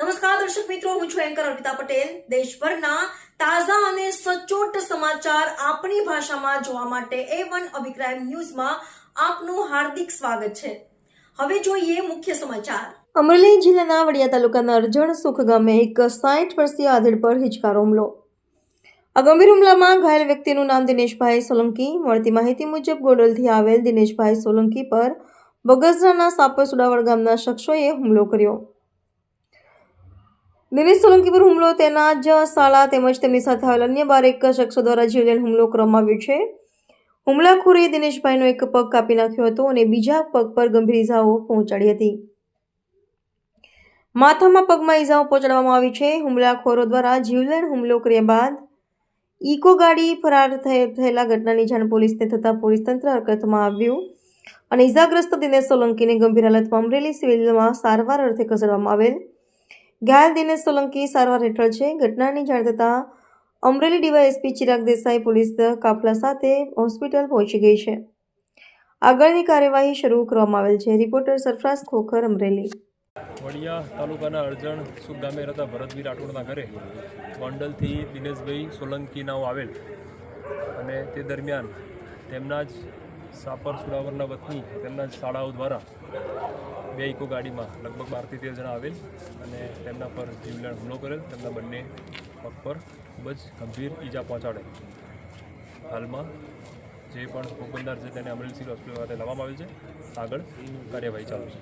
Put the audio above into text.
નમસ્કાર, દર્શક મિત્રો, હું છું એન્કર અર્પિતા પટેલ. દેશભરના તાજા અને સચોટ સમાચાર આપણી ભાષામાં જોવા માટે એ વન અભિપ્રાય ન્યૂઝમાં આપનું હાર્દિક સ્વાગત છે. હવે જોઈએ મુખ્ય સમાચાર. અમરેલી જિલ્લાના વડિયા તાલુકાના અરજણ સુખ ગામે એક સાઠ વર્ષીય આધેડ પર હિચકારો હુમલો. આ ગંભીર હુમલામાં ઘાયલ વ્યક્તિનું નામ દિનેશભાઈ સોલંકી. મળતી માહિતી મુજબ ગોંડલથી આવેલ દિનેશભાઈ સોલંકી પર બગસરાના સાપર સુડાવડ ગામના શખ્સોએ હુમલો કર્યો. દિનેશ સોલંકી પર હુમલો તેના જ શાળા તેમજ તેમની સાથે આવેલ અન્ય બાર એક શખ્સો દ્વારા જીવલેણ હુમલો કરવામાં આવ્યો છે. હુમલાખોરે દિનેશભાઈનો એક પગ કાપી નાખ્યો હતો અને બીજા પગ પર ગંભીર ઇજાઓ પહોંચાડી હતી. માથામાં પગમાં ઇજાઓ પહોંચાડવામાં આવી છે. હુમલાખોરો દ્વારા જીવલેણ હુમલો કર્યા બાદ ઇકો ગાડી ફરાર થયે- થયેલા ઘટનાની જાણ પોલીસને થતાં પોલીસ તંત્ર હરકતમાં આવ્યું અને ઇજાગ્રસ્ત દિનેશ સોલંકીને ગંભીર હાલતમાં અમરેલી સિવિલમાં સારવાર અર્થે ખસેડવામાં આવેલ ઘાયલ દિનેશ સોલંકી સારવાર હેઠળ છે. ઘટનાની જાણ થતાં અમરેલી ડીવાયએસપી ચિરાગ દેસાઈ પોલીસ કાફલા સાથે હોસ્પિટલ પહોંચી ગઈ છે. આગળની કાર્યવાહી શરૂ કરવામાં આવેલ છે. રિપોર્ટર સરફરાઝ ખોખર, અમરેલી. વડિયા તાલુકાના અરજણ સુખ ગામે રહેતા ભરતભાઈ રાઠોડના ઘરે ગોંડલથી દિનેશભાઈ સોલંકી નાવ આવેલ અને તે દરમિયાન તેમના જ સાપર સુડાવરના વતની તેમના શાળાઓ દ્વારા બે ઇકો ગાડીમાં લગભગ બારથી તેર જણા આવેલ અને તેમના પર જીવલેણ હુમલો કરેલ. તેમના બંને પગ પર ખૂબ જ ગંભીર ઈજા પહોંચાડે હાલમાં જે પણ ભોગબંદાર છે તેને અમરેલી સિવિલ હોસ્પિટલ ખાતે લાવવામાં આવેલ છે. આગળ કાર્યવાહી ચાલુ છે.